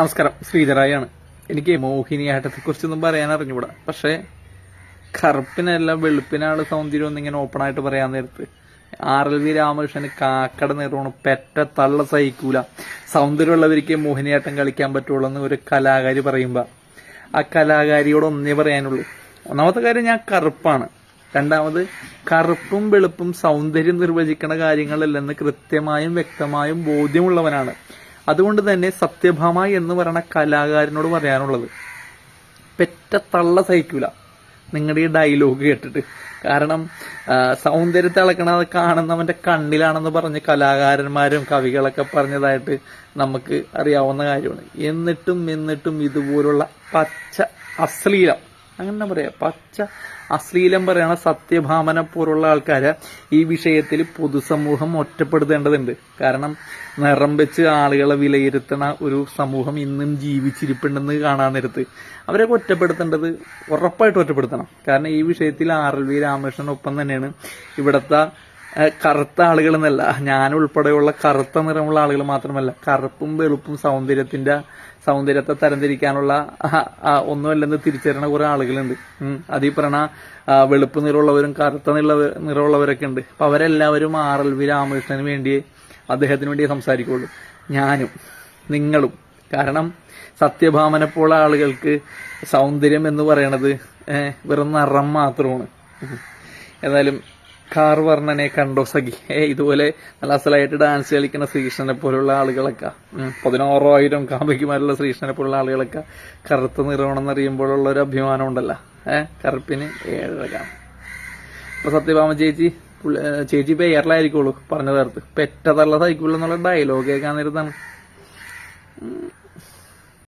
നമസ്കാരം ശ്രീധരായാണ്. എനിക്ക് മോഹിനിയാട്ടത്തെ കുറിച്ചൊന്നും പറയാൻ അറിഞ്ഞൂടാ പക്ഷേ കറുപ്പിനല്ല വെളുപ്പിനാണ് സൗന്ദര്യം എന്നിങ്ങനെ ഓപ്പൺ ആയിട്ട് പറയാൻ നേരത്ത്. ആർ എൽ വി രാമകൃഷ്ണന് കാക്കട നിറവണ് പെറ്റ തള്ള സഹിക്കൂല. സൗന്ദര്യമുള്ളവർക്ക് മോഹിനിയാട്ടം കളിക്കാൻ പറ്റുള്ളൂ എന്ന് ഒരു കലാകാരി പറയുമ്പോ. ആ കലാകാരിയോട് ഒന്നേ പറയാനുള്ളൂ. ഒന്നാമത്തെ കാര്യം ഞാൻ കറുപ്പാണ്. രണ്ടാമത് കറുപ്പും വെളുപ്പും സൗന്ദര്യം നിർവചിക്കുന്ന കാര്യങ്ങളല്ലെന്ന് കൃത്യമായും വ്യക്തമായും ബോധ്യമുള്ളവനാണ്. അതുകൊണ്ട് തന്നെ സത്യഭാമ എന്ന് പറയുന്ന കലാകാരനോട് പറയാനുള്ളത് പെറ്റ തള്ള സഹിക്കൂല. നിങ്ങളുടെ ഈ ഡയലോഗ് കേട്ടിട്ട്. കാരണം സൗന്ദര്യത്തെ അളക്കണത് കാണുന്നവന്റെ കണ്ണിലാണെന്ന് പറഞ്ഞ് കലാകാരന്മാരും കവികളൊക്കെ പറഞ്ഞതായിട്ട് നമുക്ക് അറിയാവുന്ന കാര്യമാണ്. എന്നിട്ടും എന്നിട്ടും ഇതുപോലുള്ള പച്ച അശ്ലീലം അങ്ങനെ പറയാം? പച്ച അശ്ലീലം പറയണ സത്യഭാമന പോലുള്ള ആൾക്കാരെ ഈ വിഷയത്തിൽ പൊതുസമൂഹം ഒറ്റപ്പെടുത്തേണ്ടതുണ്ട്. കാരണം നിറം വെച്ച് ആളുകളെ വിലയിരുത്തണ ഒരു സമൂഹം ഇന്നും ജീവിച്ചിരിപ്പുണ്ടെന്ന് കാണാൻ നേരത്ത് അവരൊക്കെ ഒറ്റപ്പെടുത്തേണ്ടത് ഉറപ്പായിട്ട് ഒറ്റപ്പെടുത്തണം. കാരണം ഈ വിഷയത്തിൽ ആർ എൽ വി രാമകൃഷ്ണനൊപ്പം തന്നെയാണ് ഇവിടുത്തെ കറുത്ത ആളുകൾ എന്നല്ല. ഞാൻ ഉൾപ്പെടെയുള്ള കറുത്ത നിറമുള്ള ആളുകൾ മാത്രമല്ല കറുപ്പും വെളുപ്പും സൗന്ദര്യത്തിന്റെ സൗന്ദര്യത്തെ തരംതിരിക്കാനുള്ള ഒന്നുമല്ലെന്ന് തിരിച്ചറിയണ കുറെ ആളുകളുണ്ട്. അതീ പറയണ വെളുപ്പ് നിറമുള്ളവരും കറുത്ത നിറ നിറമുള്ളവരൊക്കെ ഉണ്ട്. അപ്പൊ അവരെല്ലാവരും ആർ എൽ വി രാമകൃഷ്ണന് വേണ്ടി അദ്ദേഹത്തിന് വേണ്ടി സംസാരിക്കുള്ളൂ. ഞാനും നിങ്ങളും. കാരണം സത്യഭാമനെ പോലെ ആളുകൾക്ക് സൗന്ദര്യം എന്ന് പറയണത് വെറും നിറം മാത്രമാണ്. ഏതായാലും കാർ വർണനെ കണ്ടോ സഖി? ഏ ഇതുപോലെ നല്ല അസലായിട്ട് ഡാൻസ് കളിക്കുന്ന ശ്രീകൃഷ്ണനെ പോലുള്ള ആളുകളൊക്കെ. പതിനോറായിരം കാമുകിമാരുള്ള ശ്രീകൃഷ്ണനെ പോലുള്ള ആളുകളൊക്കെ കറുത്ത നിറവണം അറിയുമ്പോഴുള്ള ഒരു അഭിമാനം ഉണ്ടല്ലോ. ഏഹ് കറുപ്പിന് ഏഴര അപ്പൊ സത്യഭാമ ചേച്ചി ചേച്ചി പേരിലായിരിക്കുള്ളൂ പറഞ്ഞ നേരത്ത് പെറ്റതള്ള സൈക്കിൾ എന്നുള്ള ഡയലോഗ് കേൾക്കാൻ നേരത്താണ്.